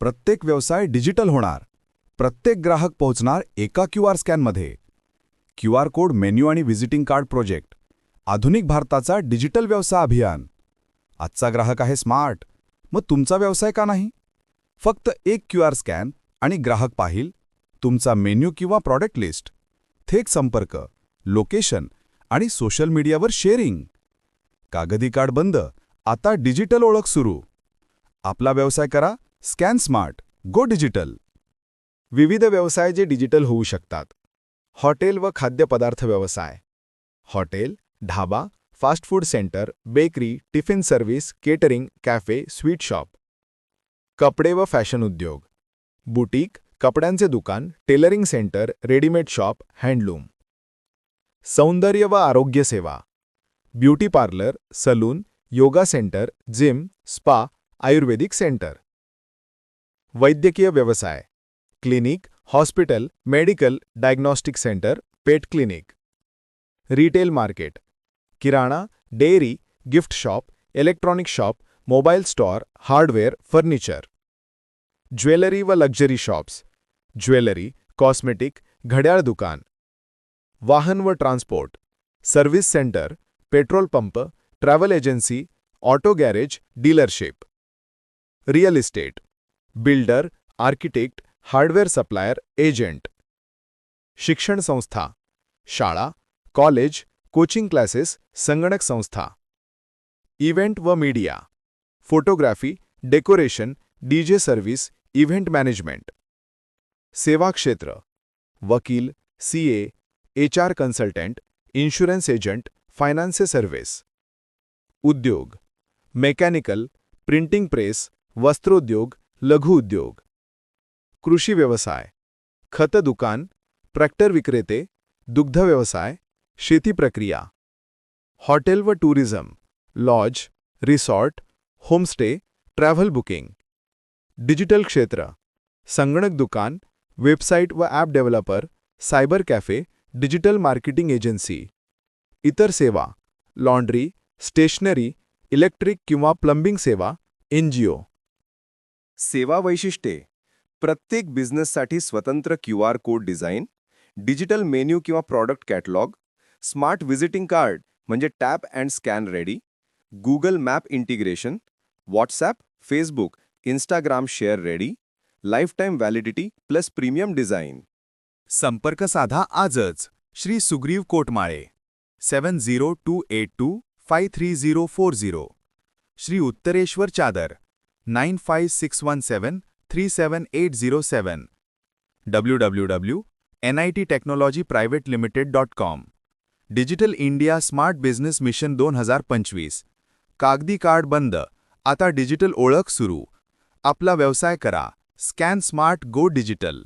प्रत्येक व्यवसाय डिजिटल होणार. प्रत्येक ग्राहक पोहोचणार एका क्यू आर स्कॅनमध्ये. क्यू आर कोड मेन्यू आणि व्हिजिटिंग कार्ड प्रोजेक्ट. आधुनिक भारताचा डिजिटल व्यवसाय अभियान. आजचा ग्राहक आहे स्मार्ट. मग तुमचा व्यवसाय का नाही? फक्त एक क्यू आर स्कॅन आणि ग्राहक पाहिल तुमचा मेन्यू किंवा प्रॉडक्ट लिस्ट थेट संपर्क लोकेशन आणि सोशल मीडियावर शेअरिंग. कागदी कार्ड बंद आता डिजिटल ओळख सुरू. आपला व्यवसाय करा स्कॅन स्मार्ट गो डिजिटल. विविध व्यवसाय जे डिजिटल होऊ शकतात. हॉटेल व खाद्यपदार्थ व्यवसाय. Hotel dhaba fast food centre bakery tiffin service catering cafe sweet shop. कपडे व फॅशन उद्योग. बुटीक कपड्यांचे दुकान tailoring centre readymade shop handloom. सौंदर्य व आरोग्य सेवा. Beauty parlour salon yoga centre gym spa ayurvedic centre. वैद्यकीय व्यवसाय, clinic, hospital, medical, diagnostic centre, pet clinic. Retail market, किराणा, dairy, gift shop, electronic shop mobile store hardware furniture. Jewellery व luxury shops, jewellery, cosmetic, घड्याळ दुकान। वाहन व transport, service centre, petrol pump, travel agency, auto garage, dealership. Real estate builder, architect, hardware supplier, agent. शिक्षण संस्था. शाळा, college, coaching classes, संगणक संस्था. इव्हेंट व media. Photography, decoration, DJ service, event management. सेवा क्षेत्र. वकील C A H R consultant, insurance agent, finance service. उद्योग. मेकॅनिकल, प्रिंटिंग प्रेस, वस्त्रोद्योग लघु उद्योग, कृषी व्यवसाय, खत दुकान, ट्रॅक्टर विक्रेते, दुग्ध व्यवसाय, शेती प्रक्रिया, हॉटेल व tourism, lodge, resort, homestay, travel booking, digital क्षेत्र, संगणक दुकान वेबसाईट व app developer, cyber cafe, digital marketing agency, इतर सेवा, लॉन्ड्री, स्टेशनरी, इलेक्ट्रिक किंवा प्लंबिंग सेवा एनजीओ सेवा वैशिष्ट्ये. प्रत्येक बिझनेससाठी स्वतंत्र Q R code design, digital menu किंवा product catalogue, smart visiting card म्हणजे tap and scan ready, Google map integration, WhatsApp, Facebook Instagram share ready lifetime validity plus premium design. संपर्क साधा आजच. Shri Sugriv Kotmale. Seven zero two eight two five three zero four zero. Shri Uttareshwar Chadar. Nine five six one seven three seven eight zero seven W W W N I T limited dot com digital India smart business mission दोन हज़ार पंचवीस कागदी card बंद. आता digital ओळख सुरू. आपला व्यवसाय करा. स्कॅन स्मार्ट गो डिजिटल